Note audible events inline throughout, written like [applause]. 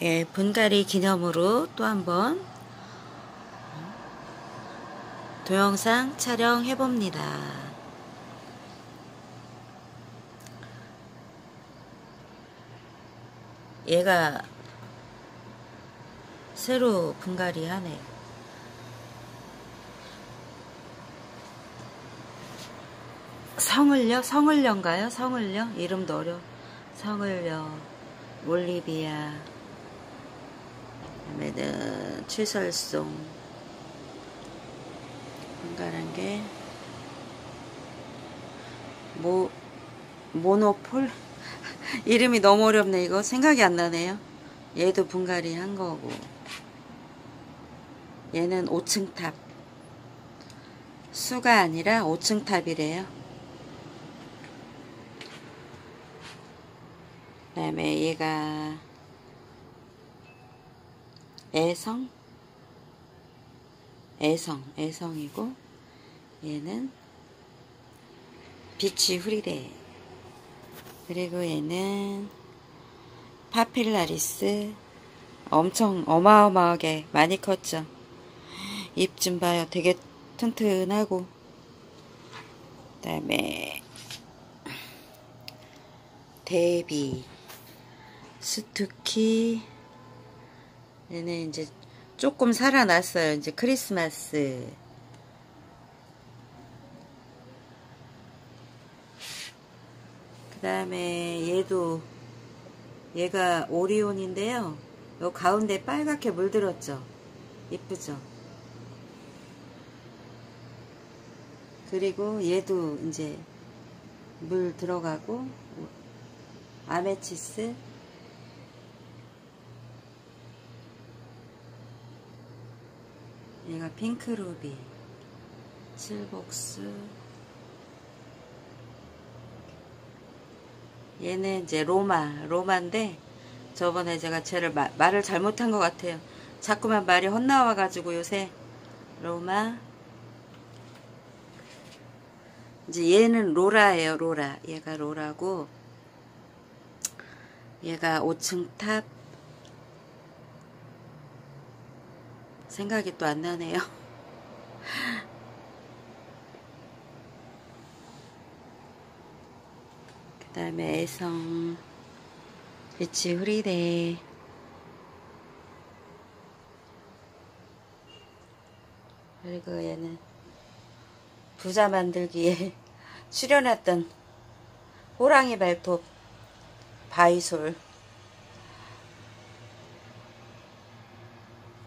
예, 분갈이 기념으로 또 한번 동영상 촬영해 봅니다. 얘가 새로 분갈이 하네. 성을요? 성을려인가요? 성을요? 이름도 어려. 성을요. 올리비아. 그다음에는 최설송. 분갈한 게 모, 모노폴? [laughs] 이름이 너무 어렵네. 이거 생각이 안 나네요. 얘도 분갈이 한 거고. 얘는 5층 탑. 수가 아니라 5층 탑이래요. 그 다음에 얘가 애성? 애성 애성이고 얘는 비치 후리레 그리고 얘는 파필라리스. 엄청 어마어마하게 많이 컸죠. 입 좀 봐요. 되게 튼튼하고. 그 다음에 데비 스투키 얘는 이제 조금 살아났어요. 이제 크리스마스. 그 다음에 얘도 얘가 오리온인데요. 요 가운데 빨갛게 물들었죠. 이쁘죠? 그리고 얘도 이제 물 들어가고 아메치스 얘가 핑크루비 칠복스 얘는 이제 로마 로마인데 저번에 제가 쟤를 마, 말을 잘못한 것 같아요. 자꾸만 말이 헛나와 가지고 요새 로마. 이제 얘는 로라예요 로라. 얘가 로라고. 얘가 5층 탑 생각이 또 안 나네요. [laughs] 그 다음에 애성. 비치 후리대. 그리고 얘는 부자 만들기에 [laughs] 출연했던 호랑이 발톱 바이솔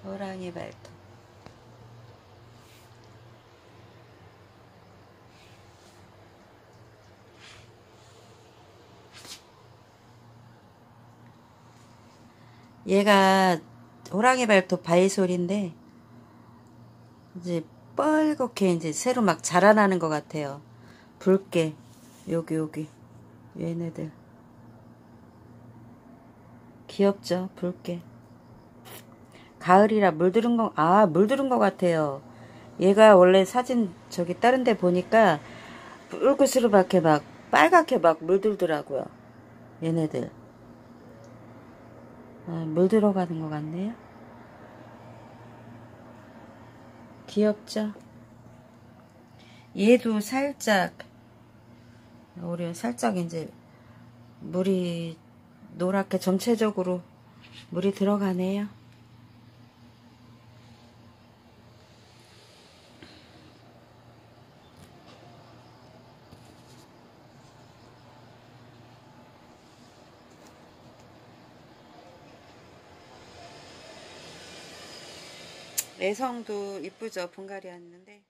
호랑이 발톱. 얘가 호랑이 발톱 바이솔인데 이제 뻘겋게 이제 새로 막 자라나는 것 같아요. 붉게. 여기 여기. 얘네들. 귀엽죠? 붉게 가을이라 물들은 거, 아, 물들은 것 같아요. 얘가 원래 사진 저기 다른 데 보니까 붉으스르게 막 빨갛게 막 물들더라고요. 얘네들. 아, 물 들어가는 것 같네요. 귀엽죠? 얘도 살짝, 우리 살짝 이제 물이 노랗게 전체적으로 물이 들어가네요. 내성도 이쁘죠 분갈이 했는데